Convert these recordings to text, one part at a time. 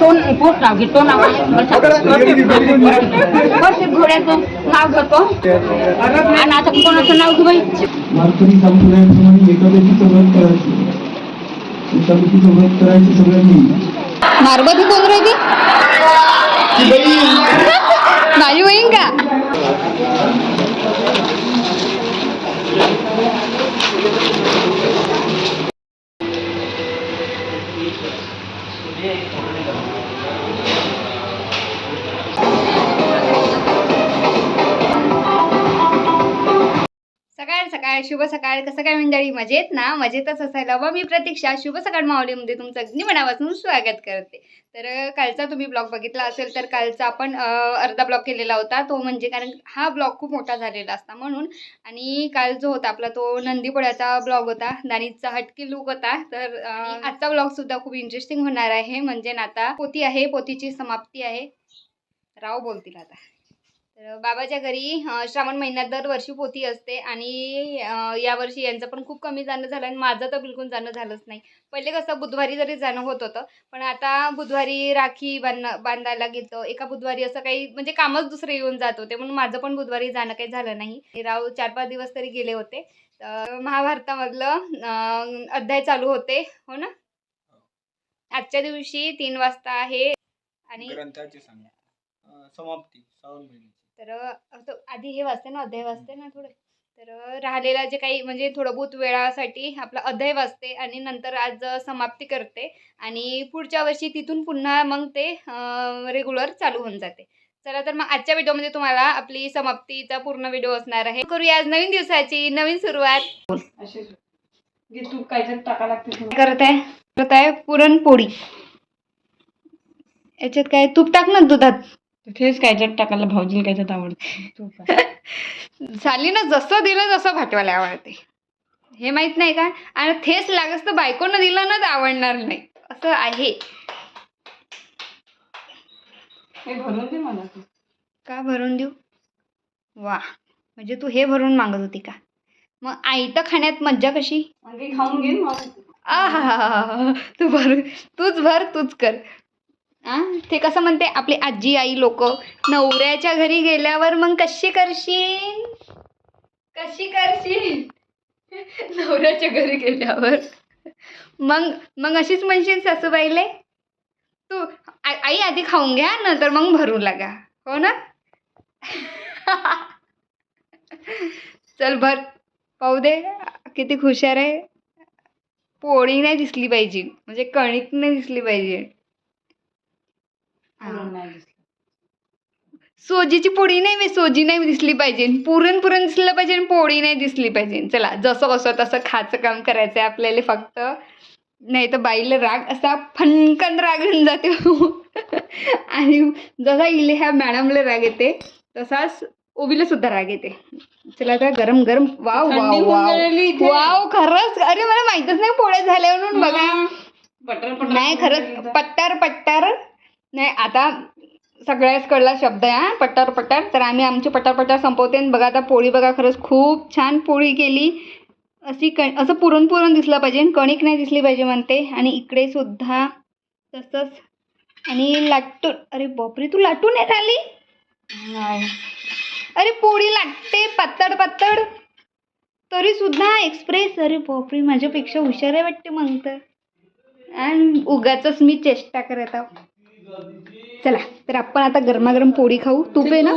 तोंड पोस्ट नाव घेतो नाव घोड्याचं नाव घेतो. आणि आता कोणाचं नाव घेऊ बाई? वारकरी संप्रदायाप्रमाणे एकादशीचं व्रत करायचं. एकादशीचं व्रत करायचं सगळ्यांनी. मारबती कोण राहते माझी बहीण का? सकाळ सकाळ शुभ सकाळ. कसं काय मंडळी? मजेत ना? मजेतच असायला व मी प्रतीक्षा शुभ सकाळ माऊलीमध्ये तुमचं अगदी मनापासून स्वागत करते. तर कालचा तुम्ही ब्लॉग बघितला असेल तर कालचा आपण अर्धा ब्लॉग केलेला होता. तो म्हणजे कारण हा ब्लॉग खूप मोठा झालेला असता म्हणून. आणि काल जो होता आपला तो नंदीपोळ्याचा ब्लॉग होता. दानीचा हटकी लुक होता. तर आजचा ब्लॉग सुद्धा खूप इंटरेस्टिंग होणार आहे. म्हणजे ना आता पोती आहे. पोतीची समाप्ती आहे. राव बोलतील आता. तर बाबाच्या घरी श्रावण महिन्यात दरवर्षी पोथी असते आणि यावर्षी यांचं पण खूप कमी जाणं झालं आणि माझं तर बिलकुल जाणं झालंच नाही. पहिले कसं बुधवारी जरी जाणं होत होतं पण आता बुधवारी राखी बांध बांधायला गेलं एका बुधवारी असं काही म्हणजे कामच दुसरे येऊन जात होते म्हणून माझं पण बुधवारी जाणं काही झालं नाही. राव चार पाच दिवस तरी गेले होते. महाभारतामधलं अध्याय चालू होते हो ना? आजच्या दिवशी तीन वाजता आहे आणि ग्रंथाची समाप्ती श्रावण महिन्याची. तर असं आधी हे वाचते ना अध्याय वाचते ना थोडे? तर राहिलेला जे काही म्हणजे थोडं बहुत वेळासाठी आपला अध्याय वाचते आणि नंतर आज समाप्ती करते आणि पुढच्या वर्षी तिथून पुन्हा मग ते रेग्युलर चालू होऊन जाते. चला तर मग आजच्या व्हिडिओमध्ये तुम्हाला आपली समाप्तीचा पूर्ण व्हिडिओ असणार आहे. करूया आज नवीन दिवसाची नवीन सुरुवात. काय टाका लागते करत आहे? करत आहे पुरणपोळी. याच्यात काय तूप टाक ना दुधात. तेच कायच्यात टाकायला भाऊजीला कायच्यात आवडते झाली ना जसं दिलं तसं भाटवायला आवडते. हे माहीत नाही का? आणि थेस लागस तर बायकोनं दिलं ना आवडणार नाही. असं आहे. हे भरून दे मला तू. का भरून देऊ? वा. म्हणजे तू हे भरून मागत होती का? मग आईतं खाण्यात मज्जा कशी? खाऊन घे मग आहा तू भर तूच भर तूच कर. ते कसं म्हणते? आपली आजी आई लोक नवऱ्याच्या घरी गेल्यावर मग कशी करशील? कशी करशील? नवऱ्याच्या घरी गेल्यावर. मग मग अशीच म्हणशील सासूबाईले? तू आई आधी खाऊन घ्या नंतर मग भरू लागा. हो ना? चल भर. पाहू दे किती हुशार आहे. पोळी नाही दिसली पाहिजे. म्हणजे कणिक नाही दिसली पाहिजे. नाही दिसलं. सोजीची पोळी नाही बे, सोजी नाही दिसली पाहिजे. पुरण पुरण दिसलं पाहिजे आणि पोळी नाही दिसली पाहिजे. चला जसं कसं तसं खायचं काम करायचं आहे आपल्याला फक्त. नाही तर बाईला राग असा फनकन राग येऊन जाते. आणि जसा इले ह्या मॅडमला राग येते तसाच ओबीला सुद्धा राग येते. चला आता गरम गरम वाव वाव वाव. वाव खरंच. अरे मला माहितच नाही पोळ्या झाल्या म्हणून बघा. नाही खरंच. पट्टार पट्टार. नाही आता सगळ्याच कळला शब्द आहे हा पट्टार पट्टार तर आम्ही आमची पट्टार पट्टार संपवते. आणि बघा आता पोळी बघा खरंच खूप छान पोळी केली. अशी क असं पुरण पुरण दिसलं पाहिजे. कणिक नाही दिसली पाहिजे म्हणते. आणि इकडे सुद्धा तसंच. आणि लाटून अरे बापरे तू लाटून येत आली नाही. अरे पोळी लागते पातळ पातळ. तरी सुद्धा एक्सप्रेस अरे बापरे माझ्यापेक्षा हुशार आहे वाटते मग तर. आणि उगाच मी चेष्टा करत आहो. चला तर आपण आता गरमागरम पोळी खाऊ. तूप आहे ना.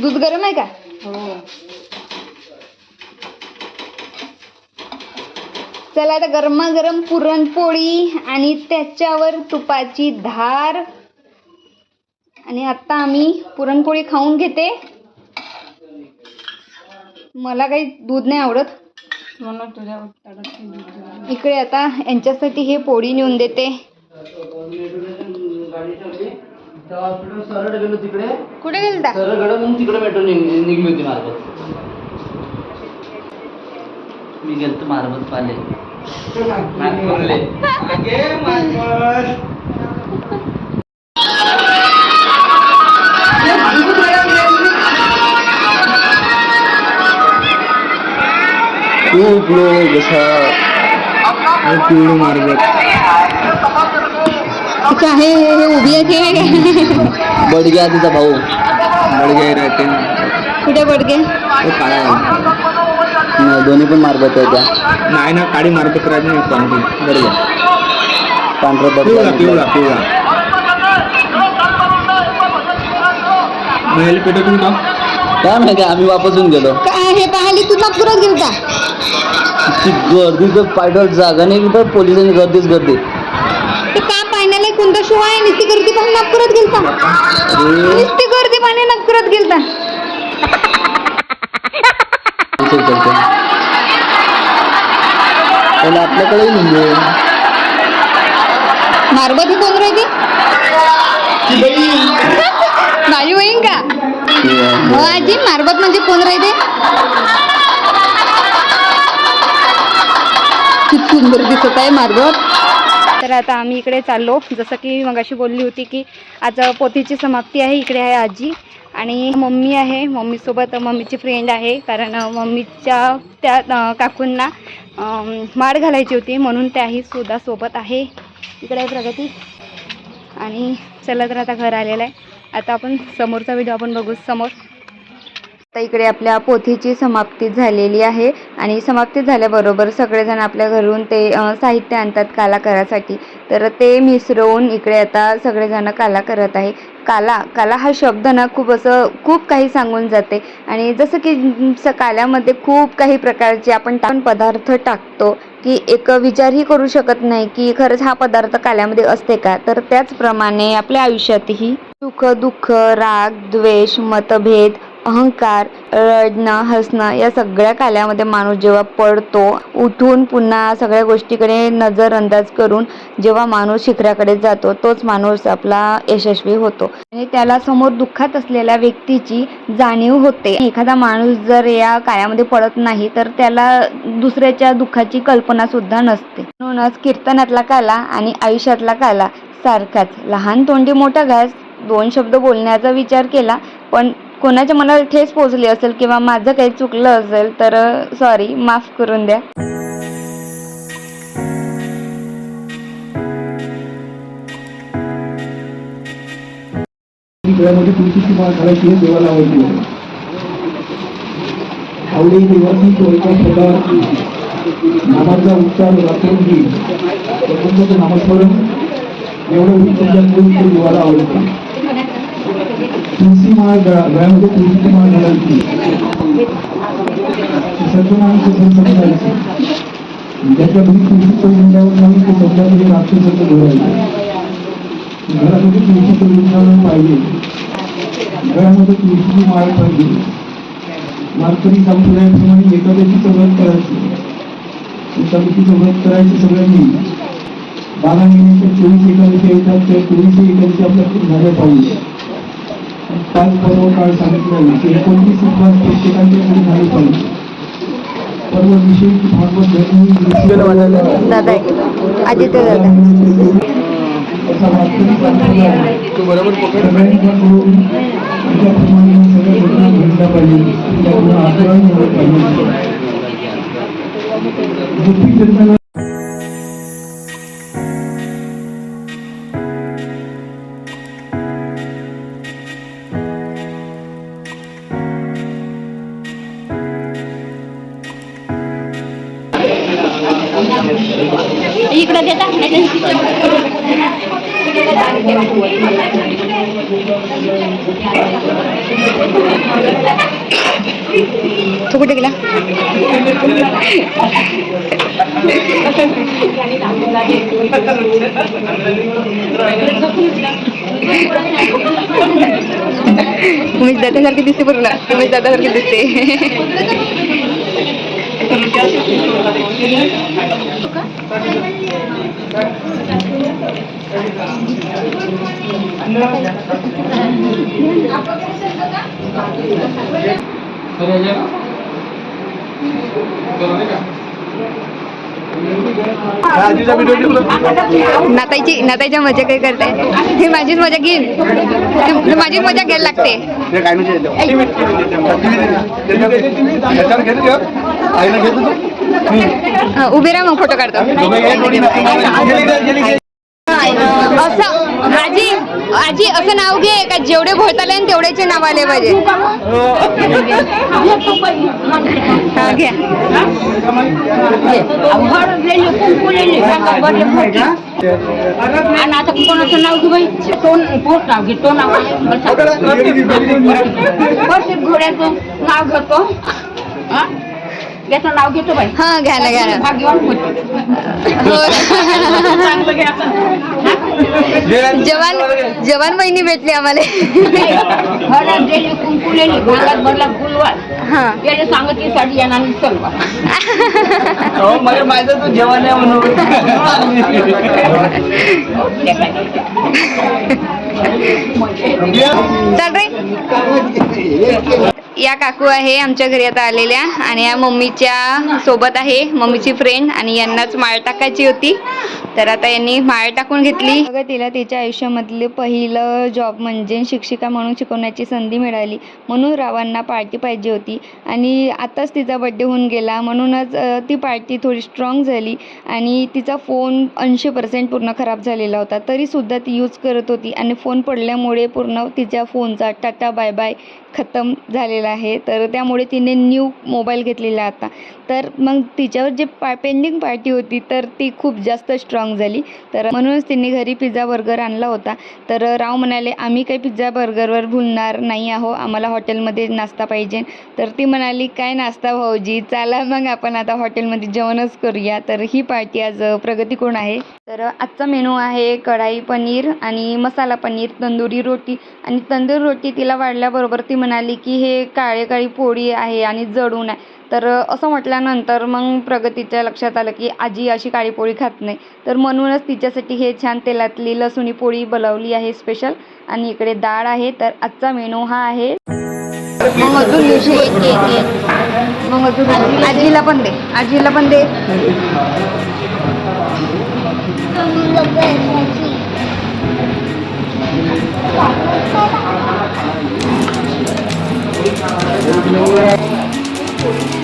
दूध गरम आहे का? हो. चला आता गरमागरम पुरणपोळी आणि त्याच्यावर तुपाची धार. आणि आता आम्ही पुरणपोळी खाऊन घेते. मला काही दूध नाही आवडत. म्हणून तुझ्या. इकडे आता यांच्यासाठी हे पोळी नेऊन देते. सरळ गेलो तिकडे कुठे सरळ गेलो तिकडे मेट्रो निघली होती मार्बत मी गेलतो मार्बत. पाले नागपूरले खूप लोक असा आणि पिवळी मार्बत अच्छा हे हे हे उभी आहे बडगे आधीचा भाऊ. बडगे राहते. कुठे तो काळा आहे. नाही, दोन्ही पण मार्बत आहे त्या. नाही ना काळी मार्बत राहते नाही पांढरी. बरोबर पांढरा पिवळा पिवळा बडगा. पिवळा. महल पेटवून का काय माहिती आम्ही वापस येऊन गेलो. काय हे पाहिली तू नागपुरात गेलता? ती गर्दी तर पायडल जागा नाही तर पोलिसांनी गर्दीच गर्दी. ते का पाहण्याला कोणता शो आहे नुसती गर्दी पाहून नागपुरात गेलता. नुसती गर्दी पाहणे नागपुरात गेलता. त्याला आपल्याकडे म्हणजे मारबत कोण राहते माझी बहीण का? हो आजी मारबत म्हणजे कोण राहते खूप सुंदर दिसत आहे मारबत. तर आता आम्ही इकडे चाललो. जसं की मगाशी बोलली होती की आज पोथीची समाप्ती आहे. इकडे आहे आजी आणि मम्मी आहे. मम्मीसोबत मम्मीची फ्रेंड आहे. कारण मम्मीच्या त्या काकूंना माळ घालायची होती. म्हणून त्याही सुद्धा सोबत आहे. इकडे आहे प्रगती. आणि चला तर आता घर आलेलं आहे. आता आपण समोरचा व्हिडिओ आपण बघू समोर. आता इकडे आपल्या पोथीची समाप्ती झालेली आहे आणि समाप्ती झाल्याबरोबर सगळेजण आपल्या घरून ते साहित्य आणतात काला करासाठी तर ते मिसरवून इकडे आता सगळेजण काला करत आहे. काला काला हा शब्द ना खूप असं खूप काही सांगून जाते. आणि जसं की स काल्यामध्ये खूप काही प्रकारचे आपण टाकून पदार्थ टाकतो. की एक विचारही करू शकत नाही की खरंच हा पदार्थ काल्यामध्ये असते का? तर त्याचप्रमाणे आपल्या आयुष्यातही सुख दुःख राग द्वेष मतभेद अहंकार रडणं हसणं या सगळ्या काल्यामध्ये माणूस जेव्हा पडतो उठून पुन्हा सगळ्या गोष्टीकडे नजरअंदाज करून जेव्हा माणूस शिखराकडे जातो तोच माणूस आपला यशस्वी होतो. आणि त्याला समोर दुःखात असलेल्या व्यक्तीची जाणीव होते. एखादा माणूस जर या काळामध्ये पडत नाही तर त्याला दुसऱ्याच्या दुःखाची कल्पना सुद्धा नसते. म्हणूनच कीर्तनातला काला आणि आयुष्यातला काला सारखाच. लहान तोंडी मोठा घास दोन शब्द बोलण्याचा विचार केला पण कोणाच्या मनाला ठेस पोचली असेल किंवा माझं काही चुकलं असेल तर सॉरी माफ करून द्या. देवाला आवडली आवडी सदा नामाचा उच्चार नामस्मरण. एवढं उच्चार देवाला आवडतं. तुळशी माळ गळा गळ्यामध्ये तुळशीची माळ घालायची सत्यनारायण समजायची ज्याच्या घरी तुळशीचं वृंदावन नाही ते समजा राक्षसाचं घर आहे. घरामध्ये तुळशीचं वृंदावन पाहिजे. घरामध्ये तुळशीची माळ पाहिजे. वारकरी संप्रदायाप्रमाणे एकादशीचं व्रत करायचं. एकादशीचं व्रत करायचं सगळ्यांनी. बारा महिन्याच्या चोवीस एकादशी येतात त्या चोवीस एकादशी आपल्या झाल्या पाहिजे. पाच पर्व काळ सांगितलं आहे की एकोणतीस उपवास प्रत्येकाच्या घरी झाले पाहिजे. भागवत धर्मी तो कुठे गेला? उमेश दादासारखी दिसते बरं ना. उमेश दादासारखी दिसते. नाताईची नाताईच्या मजा काय करताय हे माझीच मजा घेईन. हे माझीच मजा घ्यायला लागते. हा, उभी राहा मग फोटो काढतो. आजी असं नाव घे का जेवढे भोळताले आणि तेवढेचे नाव आले पाहिजे हा, घ्या. आणि आता कोणाचं नाव घे बाई? पोट नाव घे तो नाव घोड्याचं नाव घेतो हा? याचं नाव घेतो बाई. हा घ्या ना घ्या ना. भाग्यवान होते हो. जवान जवान बहिणी भेटली आम्हाला. हळद दिली, कुंकू दिली, भांगात भरला गुलवाल. हा. याने सांगितली साडी यांना आणि सलवार मला माहिती तू जेवण आहे म्हणून. चल रे या काकू आहे आमच्या घरी आता आलेल्या आणि या मम्मीच्या सोबत आहे मम्मीची फ्रेंड आणि यांनाच माळ टाकायची होती. तर आता यांनी माळ टाकून घेतली. अगं तिला तिच्या आयुष्यामधले पहिलं जॉब म्हणजे शिक्षिका म्हणून शिकवण्याची संधी मिळाली. म्हणून रावांना पार्टी पाहिजे होती आणि आताच तिचा बड्डे होऊन गेला. म्हणूनच ती पार्टी थोडी स्ट्रॉंग झाली आणि तिचा फोन ऐंशी पर्सेंट पूर्ण खराब झालेला होता. तरीसुद्धा ती यूज करत होती आणि फोन पडल्यामुळे पूर्ण तिच्या फोनचा टाटा बाय बाय खतम झालेला आहे. तर त्यामुळे तिने न्यू मोबाईल घेतलेला आता. तर मग तिच्यावर जे पा पेंडिंग पार्टी होती तर ती खूप जास्त स्ट्रॉंग झाली. तर म्हणूनच तिने घरी पिझ्झा बर्गर आणला होता. तर राव म्हणाले आम्ही काही पिझ्झा बर्गरवर भुलणार नाही आहो. आम्हाला हॉटेलमध्ये नाश्ता पाहिजे. तर ती म्हणाली काय नाश्ता भाऊजी? चला मग आपण आता हॉटेलमध्ये जेवणच करूया. तर ही पार्टी आज प्रगती प्रगतीकोण आहे? तर आजचा मेनू आहे कढाई पनीर आणि मसाला पनीर तंदुरी रोटी. आणि तंदूर रोटी तिला वाढल्याबरोबर ती म्हणाली की हे काळे काळी पोळी आहे आणि जडून आहे. तर असं म्हटल्यानंतर मग प्रगतीच्या लक्षात आलं की आजी अशी काळी पोळी खात नाही. तर म्हणूनच तिच्यासाठी हे छान तेलातली लसुणी पोळी बनवली आहे स्पेशल आणि इकडे डाळ आहे तर आजचा मेनू हा आहे. मग अजून मग अजून आजीला पण दे. आजीला पण दे. आम्ही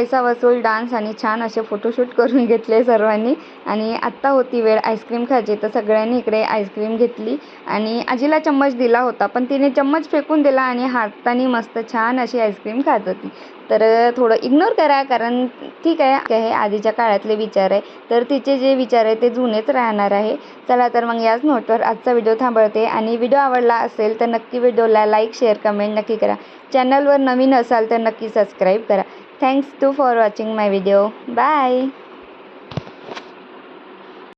पैसा वसूल डान्स आणि छान असे फोटोशूट करून घेतले सर्वांनी. आणि आत्ता होती वेळ आईस्क्रीम खायची तर सगळ्यांनी इकडे आईस्क्रीम घेतली आणि आजीला चम्मच दिला होता पण तिने चम्मच फेकून दिला आणि हाताने मस्त छान अशी आईस्क्रीम खात होती. तर थोडं इग्नोर करा कारण ठीक आहे हे आधीच्या काळातले विचार आहे. तर तिचे जे विचार आहे ते जुनेच राहणार आहे. चला तर मग याच नोटवर आजचा व्हिडिओ थांबवते. आणि व्हिडिओ आवडला असेल तर नक्की व्हिडिओला लाईक शेअर कमेंट नक्की करा. चॅनलवर नवीन असाल तर नक्की सबस्क्राईब करा. Thanks too for watching my video. Bye.